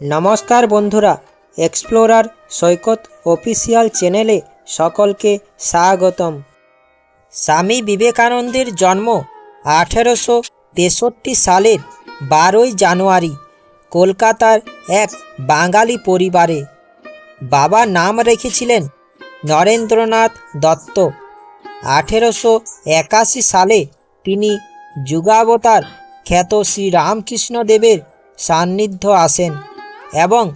নমস্কার বন্ধুরা এক্সপ্লোরার সৈকত অফিসিয়াল চ্যানেলে সকলকে স্বাগতম। স্বামী বিবেকানন্দের জন্ম আঠেরোশো তেষট্টি সালের বারোই জানুয়ারি, কলকাতার এক বাঙালি পরিবারে। বাবা নাম রেখেছিলেন নরেন্দ্রনাথ দত্ত। আঠেরোশো একাশি সালে তিনি যুগাবতার খ্যাত শ্রী রামকৃষ্ণদেবের সান্নিধ্য আসেন। এবং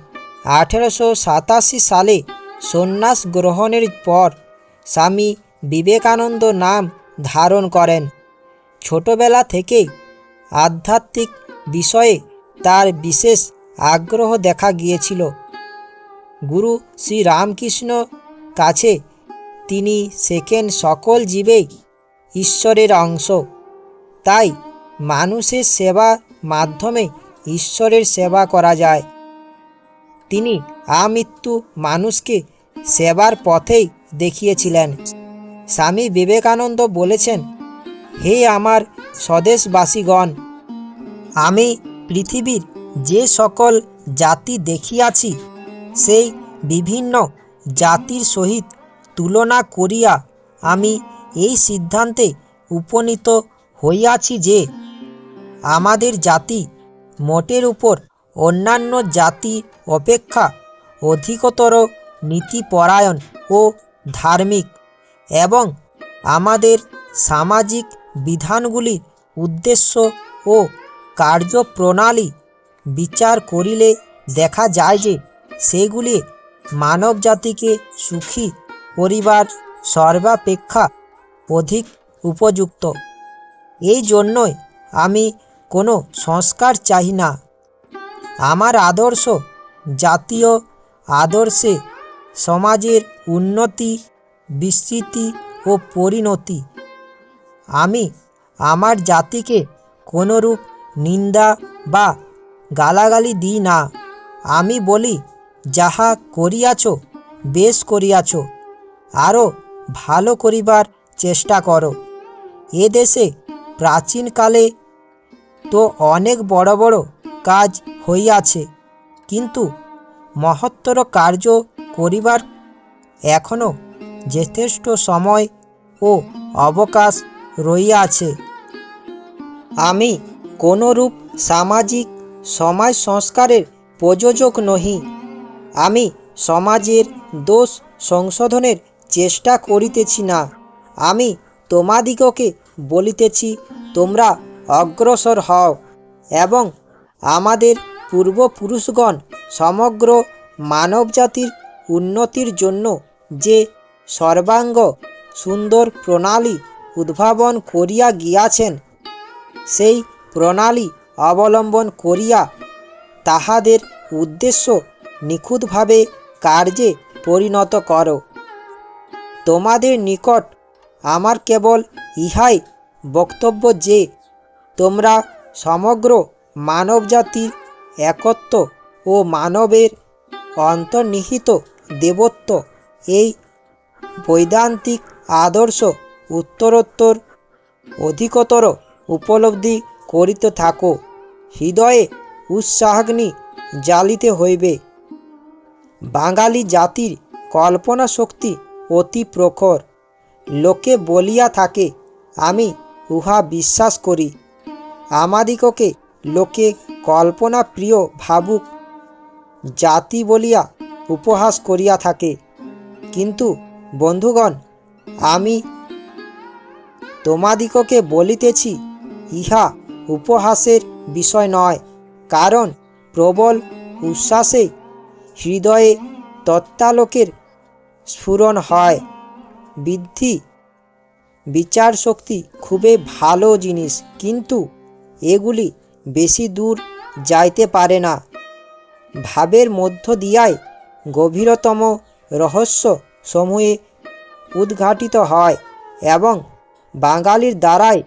আঠেরোশো সাতাশি সালে সন্ন্যাস গ্রহণের পর স্বামী বিবেকানন্দ নাম ধারণ করেন। ছোটবেলা থেকেই আধ্যাত্মিক বিষয়ে তার বিশেষ আগ্রহ দেখা গিয়েছিল। গুরু শ্রী রামকৃষ্ণ কাছে তিনি শেখেন সকল জীবেই ঈশ্বরের অংশ। তাই মানুষের সেবা মাধ্যমে ঈশ্বরের সেবা করা যায়। তিনি আমৃত্যু মানুষকে সেবার পথেই দেখিয়েছিলেন। স্বামী বিবেকানন্দ বলেছেন, হে আমার স্বদেশবাসীগণ, আমি পৃথিবীর যে সকল জাতি দেখিয়াছি, সেই বিভিন্ন জাতির সহিত তুলনা করিয়া আমি এই সিদ্ধান্তে উপনীত হইয়াছি যে, আমাদের জাতি মোটের উপর অন্যান্য জাতি অপেক্ষা অধিকতর নীতিপরায়ণ ও ধার্মিক এবং আমাদের সামাজিক বিধানগুলির উদ্দেশ্য ও কার্যপ্রণালী বিচার করিলে দেখা যায় যে সেগুলি মানব জাতিকে সুখী করিবার সর্বাপেক্ষা অধিক উপযুক্ত। এই জন্যই আমি কোনো সংস্কার চাই না। আমার আদর্শ জাতীয় আদর্শে সমাজের উন্নতি, বিস্তৃতি ও পরিণতি। আমি আমার জাতিকে কোনোরূপ নিন্দা বা গালাগালি দিই না। আমি বলি, যাহা করিয়াছ, বেশ করিয়াছ। আরও ভালো করিবার চেষ্টা করো। এ দেশে প্রাচীনকালে তো অনেক বড় বড় কাজ হইয়াছে। কিন্তু মহত্তর কার্য করিবার এখনও যথেষ্ট সময় ও অবকাশ রইয়াছে আমি কোনরূপ সামাজিক সমাজ সংস্কারের প্রযোজক নহি। আমি সমাজের দোষ সংশোধনের চেষ্টা করিতেছি না। আমি তোমাদিগকে বলিতেছি, তোমরা অগ্রসর হও এবং আমাদের পূর্বপুরুষগণ সমগ্র মানবজাতির উন্নতির জন্য যে সর্বাঙ্গ সুন্দর প্রণালী উদ্ভাবন করিয়া গিয়াছেন, সেই প্রণালী অবলম্বন করিয়া তাহাদের উদ্দেশ্য নিখুঁতভাবে কার্যে পরিণত করো। তোমাদের নিকট আমার কেবল ইহাই বক্তব্য যে, তোমরা সমগ্র মানবজাতির একত্ব ও মানবের অন্তর্নিহিত দেবত্ব। এই বৈদান্তিক আদর্শ উত্তরোত্তর অধিকতর উপলব্ধি করিতে থাকো। হৃদয়ে উৎসাহাগ্নি জ্বালিতে হইবে। বাঙালি জাতির কল্পনা শক্তি অতি প্রখর। লোকে বলিয়া থাকে, আমি উহা বিশ্বাস করি। আমাদিগকে লোকে কল্পনা প্রিয় ভাবুক। জাতি বলিয়া উপহাস করিয়া থাকে। কিন্তু বন্ধুগণ, আমি তোমাদিগকে বলিতেছি, ইহা উপহাসের বিষয় নয়। কারণ প্রবল উচ্ছ্বাসে হৃদয়ে তত্ত্বালোকের স্ফুরণ হয়। বৃদ্ধি বিচার শক্তি খুবই ভালো জিনিস। কিন্তু এগুলি বেশি দূর যাইতে পারে না। ভাবের মধ্য দিয়াই গভীরতম রহস্য সমূহে উদ্ঘাটিত হয় এবং বাঙালির দ্বারাই,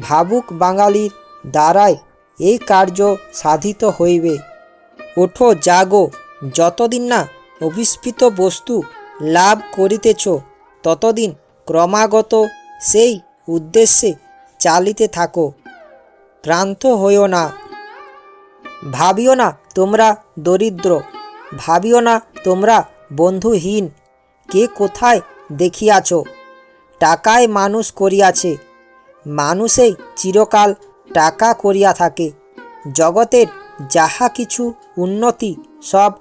ভাবুক বাঙালির দ্বারাই এই কার্য সাধিত হইবে। ওঠো জাগো, যতদিন না অবিস্মৃত বস্তু লাভ করিতেছ, ততদিন ক্রমাগত সেই উদ্দেশ্যে চালিতে থাকো। ক্লান্ত হইও না। ভাবিও না তোমরা দরিদ্র, ভাবিও না তোমরা বন্ধুহীন। কে কোথায় দেখিয়াছ? টাকায় মানুষ করিয়াছে, মানুষেই চিরকাল টাকা করিয়া থাকে। জগতের যাহা কিছু উন্নতি, সব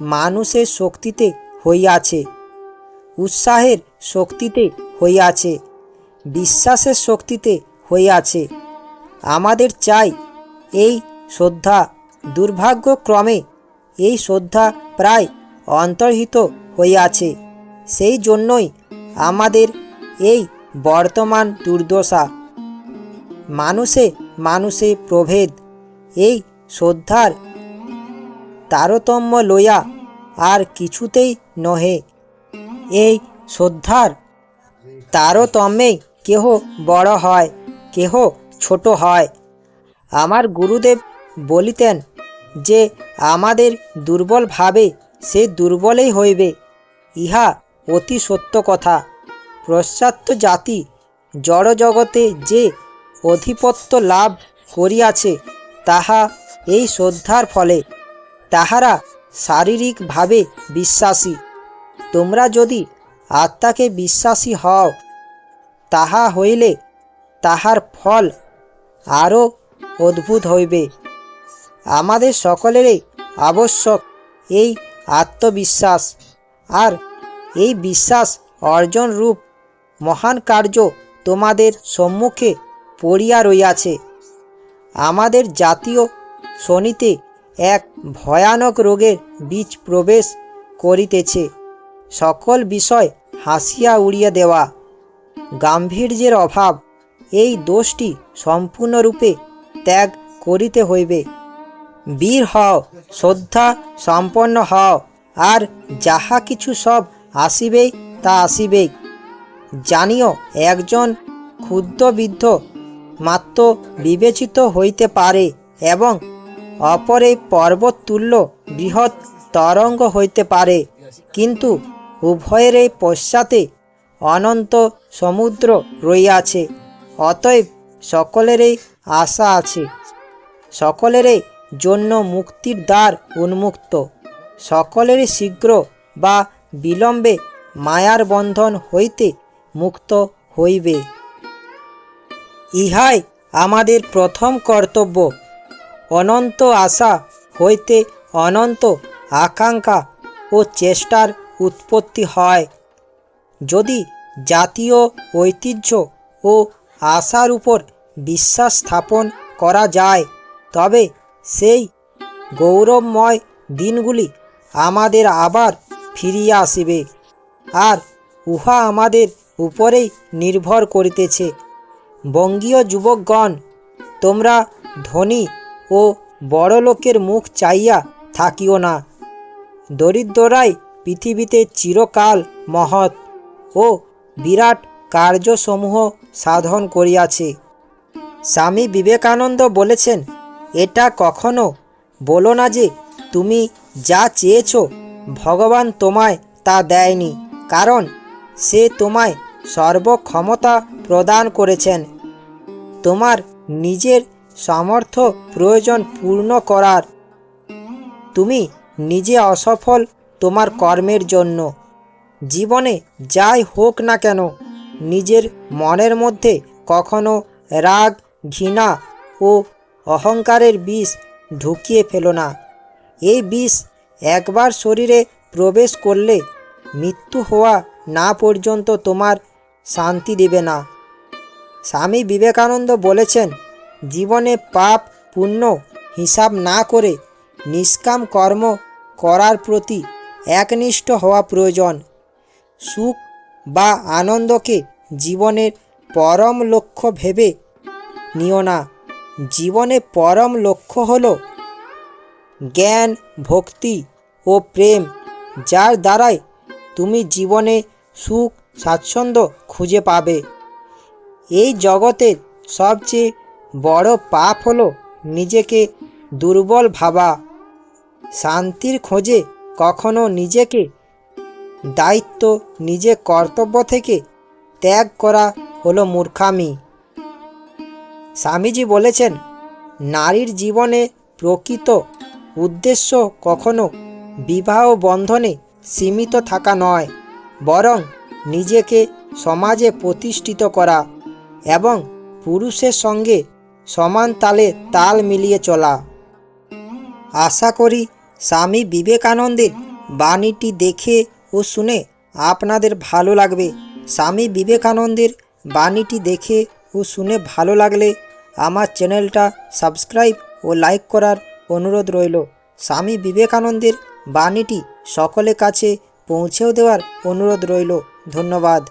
মানুষের শক্তিতে হইয়াছে, উৎসাহের শক্তিতে হইয়াছে, বিশ্বাসের শক্তিতে হইয়াছে। আমাদের চাই এই শ্রদ্ধা দুর্ভাগ্যক্রমে এই শ্রদ্ধা প্রায় অন্তর্হিত হইয়াছে। সেই জন্যই আমাদের এই বর্তমান দুর্দশা। মানুষে মানুষে প্রভেদ। এই শ্রদ্ধার তারতম্য লইয়া আর কিছুতেই নহে। এই শ্রদ্ধার তারতম্যে কেহ বড় হয়, কেহ ছোট হয়। আমার গুরুদেব বলিতেন যে আমাদের দুর্বল ভাবে সে দুর্বলই হইবে, ইহা অতি সত্য কথা। পাশ্চাত্য জাতি জড়জগতে যে অধিপত্য লাভ করিয়াছে, তাহা এই শ্রদ্ধার ফলে তাহারা শারীরিকভাবে বিশ্বাসী। তোমরা যদি আত্মাকে বিশ্বাসী হও, তাহা হইলে তাহার ফল আরও অদ্ভুত হইবে। আমাদের সকলেরই আবশ্যক এই আত্মবিশ্বাস। আর এই বিশ্বাস অর্জন রূপ মহান কার্য তোমাদের সম্মুখে পড়িয়া রইয়াছে। আমাদের জাতীয় শনিতে এক ভয়ানক রোগের বীজ প্রবেশ করিতেছে। সকল বিষয় হাসিয়া উড়িয়ে দেওয়া। গাম্ভীর্যের অভাব এই দোষটি সম্পূর্ণরূপে ত্যাগ করিতে হইবে। বীর হও, শ্রদ্ধা সম্পন্ন হও, আর যাহা কিছু সব আসিবেই তা আসিবেই। জানিও, একজন ক্ষুদ্রবৃদ্ধ মাত্র বিবেচিত হইতে পারে এবং অপরে পর্বত তুল্য বৃহৎ তরঙ্গ হইতে পারে। কিন্তু উভয়েরই পশ্চাতে অনন্ত সমুদ্র রইয়াছে, অতএব সকলেরই আশা আছে। সকলেরই জন্য মুক্তির দ্বার উন্মুক্ত। সকলেরই শীঘ্র বা বিলম্বে মায়ার বন্ধন হইতে মুক্ত হইবে। ইহাই আমাদের প্রথম কর্তব্য। অনন্ত আশা হইতে অনন্ত আকাঙ্ক্ষা ও চেষ্টার উৎপত্তি হয়। যদি জাতীয় ঐতিহ্য ও আশার উপর বিশ্বাস স্থাপন করা যায়, তবে সেই গৌরবময় দিনগুলি আমাদের আবার ফিরিয়া আসিবে। আর উহা আমাদের উপরেই নির্ভর করিতেছে। বঙ্গীয় যুবকগণ, তোমরা ধনী ও বড় লোকের মুখ চাইয়া থাকিও না। দরিদ্ররাই পৃথিবীতে চিরকাল মহৎ ও বিরাট কার্যসমূহ সাধন করিয়াছে। স্বামী বিবেকানন্দ বলেছেন এটা কখনো? বলো না যে তুমি যা চেয়েছ, ভগবান তোমায় তা দেয়নি। কারণ সে তোমায় সর্বক্ষমতা প্রদান করেছেন। তোমার নিজের সামর্থ্য প্রয়োজন পূর্ণ করার। তুমি নিজে অসফল তোমার কর্মের জন্য। জীবনে যাই হোক না কেন, নিজের মনের মধ্যে কখনো রাগ, ঘৃণা ও অহংকারের বিষ ঢুকিয়ে ফেলো না। এই বিষ একবার শরীরে প্রবেশ করলে মৃত্যু হওয়া না পর্যন্ত তোমার শান্তি দেবে না। স্বামী বিবেকানন্দ বলেছেন, জীবনে পাপ পুণ্য হিসাব না করে নিষ্কাম কর্ম করার প্রতি একনিষ্ঠ হওয়া প্রয়োজন। সুখ বা আনন্দকে জীবনের পরম লক্ষ্য ভেবে নিও না। জীবনে পরম লক্ষ্য হল জ্ঞান, ভক্তি ও প্রেম, যার দ্বারাই তুমি জীবনে সুখ, স্বাচ্ছন্দ্য খুঁজে পাবে। এই জগতের সবচেয়ে বড় পাপ হলো নিজেকে দুর্বল ভাবা। শান্তির খোঁজে কখনো নিজেকে দায়িত্ব নিজে কর্তব্য থেকে ত্যাগ করা হলো মূর্খামি। স্বামীজি বলেছেন, নারীর জীবনে প্রকৃত উদ্দেশ্য কখনো বিবাহ বন্ধনে সীমিত থাকা নয়, বরং নিজেকে সমাজে প্রতিষ্ঠিত করা এবং পুরুষের সঙ্গে সমান তালে তাল মিলিয়ে চলা। আশা করি স্বামী বিবেকানন্দের বাণীটি দেখে ও শুনে আপনাদের ভালো লাগবে। স্বামী বিবেকানন্দের বাণীটি দেখে ও শুনে ভালো লাগলে আমার চ্যানেলটা সাবস্ক্রাইব ও লাইক করার অনুরোধ রইল। স্বামী বিবেকানন্দের বাণীটি সকলের কাছে পৌঁছেও দেওয়ার অনুরোধ রইল। ধন্যবাদ।